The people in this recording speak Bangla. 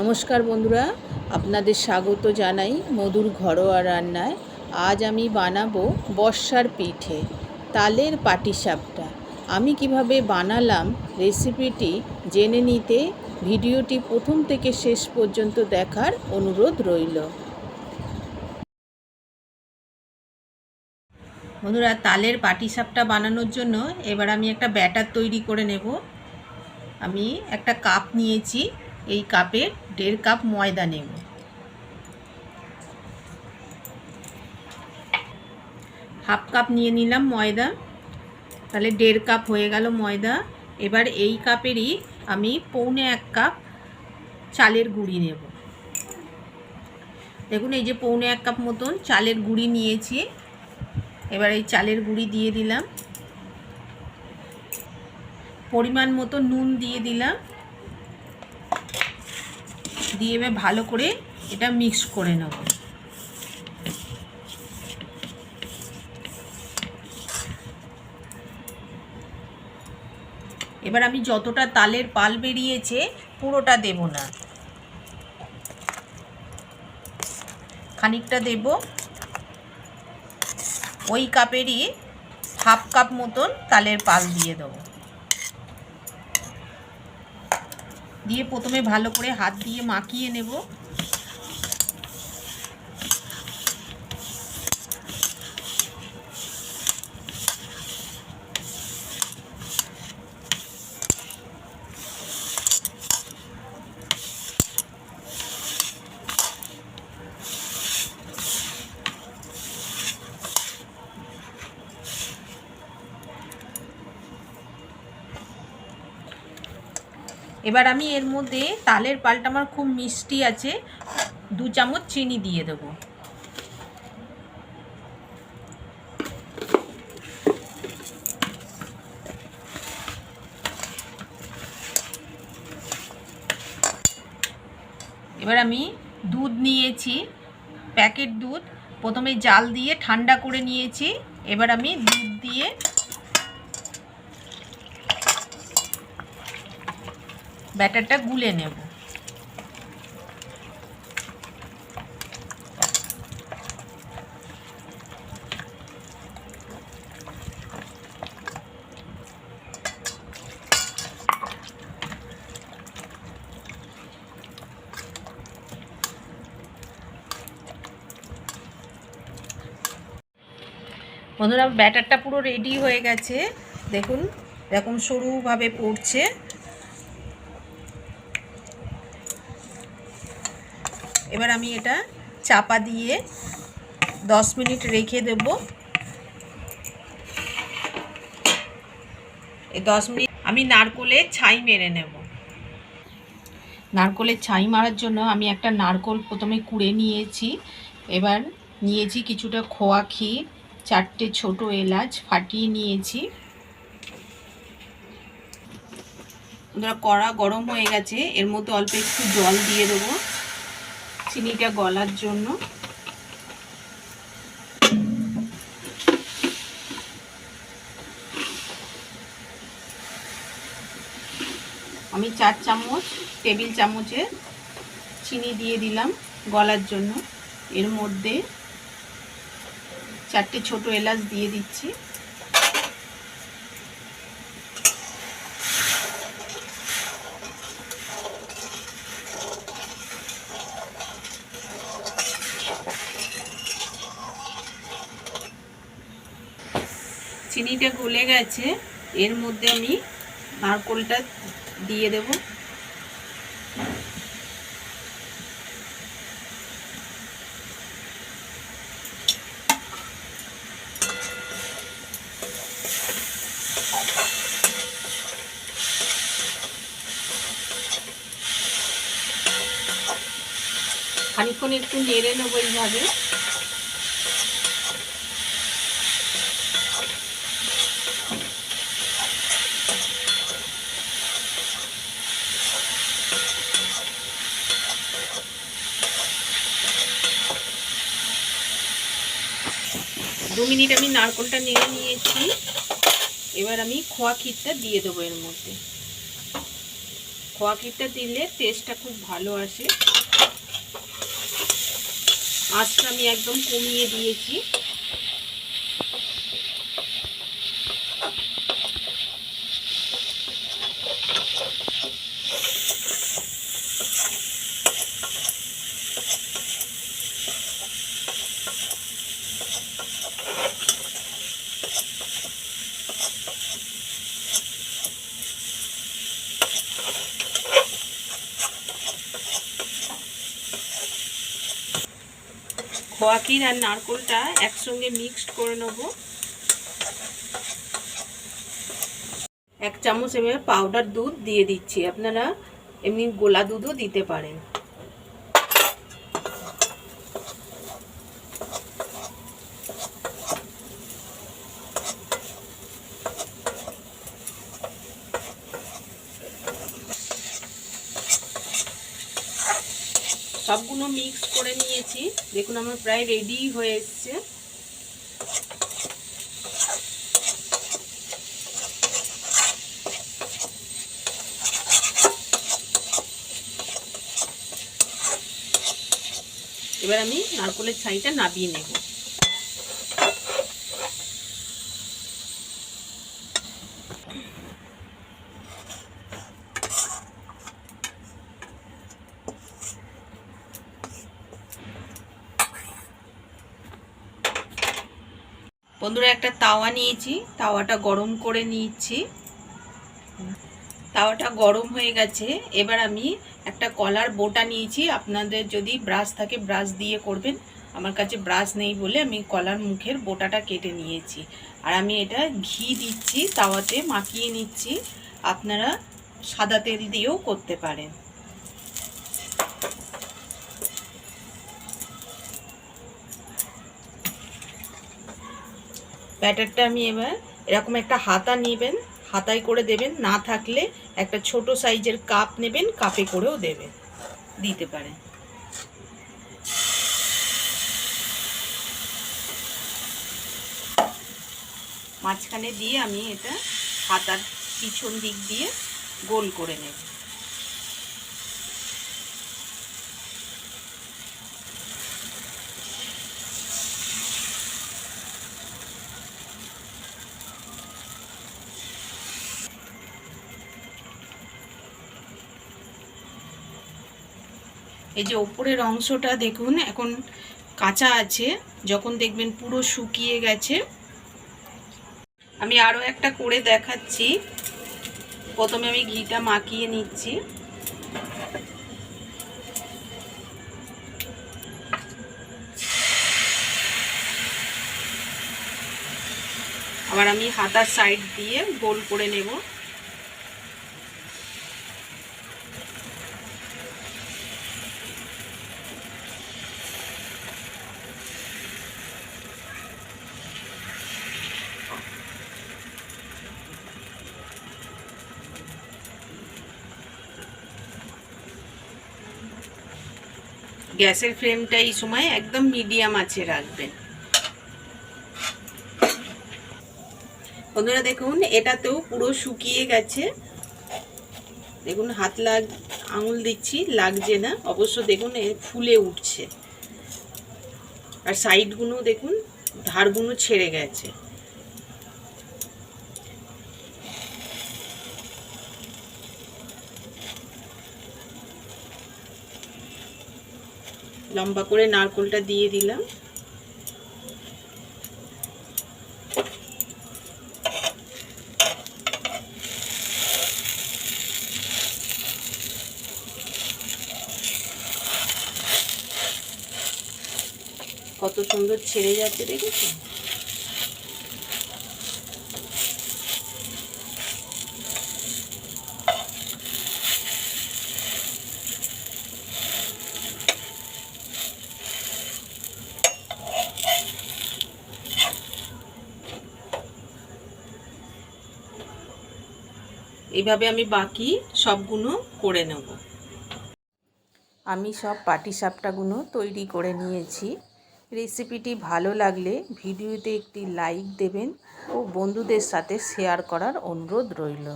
নমস্কার বন্ধুরা, আপনাদের স্বাগত জানাই মধুর ঘরোয়া রান্নায়। আজ আমি বানাবো বর্ষার পিঠে তালের পাটিসাপটা। আমি কীভাবে বানালাম রেসিপিটি জেনে নিতে ভিডিওটি প্রথম থেকে শেষ পর্যন্ত দেখার অনুরোধ রইল। বন্ধুরা, তালের পাটিসাপটা বানানোর জন্য এবার আমি একটা ব্যাটার তৈরি করে নেব। আমি একটা কাপ নিয়েছি। এই কাপে দেড় কাপ ময়দা নেব। হাফ কাপ নিয়ে নিলাম ময়দা। তাহলে দেড় কাপ হয়ে গেল ময়দা। এবার এই কাপেরই আমি পৌনে এক কাপ চালের গুঁড়ি নেব। দেখুন, এই যে পৌনে এক কাপ মতন চালের গুঁড়ি নিয়েছি। এবার এই চালের গুঁড়ি দিয়ে দিলাম। পরিমাণ মতো নুন দিয়ে দিলাম। দিয়ে এবার ভালো করে এটা মিক্স করে নেব। এবার আমি যতটা তালের পাল বেরিয়েছে পুরোটা দেব না। খানিকটা দেব। ওই কাপেরই হাফ কাপ মতন তালের পাল দিয়ে দেবো। দিয়ে প্রথমে ভালো করে হাত দিয়ে মাখিয়ে নেব। এবার আমি এর মধ্যে তালের পালটা আমার খুব মিষ্টি আছে। দু চামচ চিনি দিয়ে দেবো। এবার আমি দুধ নিয়েছি, প্যাকেট দুধ। প্রথমে জাল দিয়ে ঠান্ডা করে নিয়েছি। এবার আমি দুধ দিয়ে ব্যাটারটা গুলে নেব। বন্ধুরা ব্যাটারটা পুরো রেডি হয়ে গেছে। দেখুন এরকম সরুভাবে পড়ছে। এবার আমি এটা চাপা দিয়ে দশ মিনিট রেখে দেব। এই দশ মিনিট আমি নারকোলের ছাই মেরে নেব। নারকোলের ছাই মারার জন্য আমি একটা নারকোল প্রথমে কুড়ে নিয়েছি। এবার নিয়েছি কিছুটা খোয়া ক্ষীর, চারটে ছোট এলাচ ফাটিয়ে নিয়েছি। কড়া গরম হয়ে গেছে, এর মধ্যে অল্প একটু জল দিয়ে দেবো। চিনিটা গলার জন্য। আমি চার চামচ, টেবিল চামচে চিনি দিয়ে দিলাম গলার জন্য। এর মধ্যে চারটে ছোট এলাচ দিয়ে দিচ্ছি। চিনিটা গলে গেছে এর মধ্যে আমি নারকোলটা দিয়ে দেব। খানিক্ষণ একটু নেড়ে নেব এইভাবে। দু মিনিট আমি নারকলটা নেড়ে নিয়েছি। এবার আমি খোয়া ক্ষীরটা দিয়ে দেবো এর মধ্যে। খোয়া ক্ষীরটা দিলে টেস্টটা খুব ভালো আসে। আঁচটা আমি একদম কমিয়ে দিয়েছি। খোয়া আর নারকোলটা একসঙ্গে মিক্সড করে নেব। এক চামচ এবার পাউডার দুধ দিয়ে দিচ্ছি। আপনারা এমনি গোলা দুধও দিতে পারেন। সবগুলো মিক্স করে নিয়েছি। দেখুন, আমার প্রায় রেডি হয়ে এসছে। এবার আমি নারকলের ছাইটা নাবিয়ে নেব। বন্ধুরা, একটা তাওয়া নিয়েছি। তাওয়াটা গরম করে নিয়েছি। তাওয়াটা গরম হয়ে গেছে। এবার আমি একটা কলার বোটা নিয়েছি। আপনাদের যদি ব্রাশ থাকে, ব্রাশ দিয়ে করবেন। আমার কাছে ব্রাশ নেই বলে আমি কলার মুখের বোটাটা কেটে নিয়েছি। আর আমি এটা ঘি দিচ্ছি, তাওয়াতে মাখিয়ে নিচ্ছি। আপনারা সাদা তেল দিয়েও করতে পারেন। ব্যাটারটা আমি এবার এরকম একটা হাতা নেবেন, হাতায় করে দেবেন, না থাকলে একটা ছোট সাইজের কাপ নেবেন, কাপে করেও দেবেন, দিতে পারেন। মাঝখানে দিয়ে আমি এটা হাতার পিছন দিক দিয়ে গোল করে নেব। এই যে ওপরের অংশটা দেখুন, এখন কাঁচা আছে, যখন দেখবেন পুরো শুকিয়ে গেছে। আমি আরও একটা করে দেখাচ্ছি। প্রথমে আমি ঘিটা মাখিয়ে নিচ্ছি। আবার আমি হাতার সাইড দিয়ে গোল করে নেব। গ্যাসের ফ্লেমটা এই সময় একদম মিডিয়াম আছে রাখবেন। বন্ধুরা দেখুন, এটাতেও পুরো শুকিয়ে গেছে। দেখুন, হাত লাগ, আঙুল দিচ্ছি, লাগছে না। অবশ্য দেখুন, এ ফুলে উঠছে। আর সাইডগুলো দেখুন, ধারগুলো ছেড়ে গেছে। লম্বা করে নারকোলটা দিয়ে দিলাম। কত সুন্দর ছেড়ে যাচ্ছে দেখেছ এইভাবে আমি বাকি সবগুলো করে নেব। আমি সব পাটিসাপটাগুলো তৈরি করে নিয়েছি। রেসিপিটি ভালো লাগলে ভিডিওতে একটি লাইক দেবেন ও বন্ধুদের সাথে শেয়ার করার অনুরোধ রইল।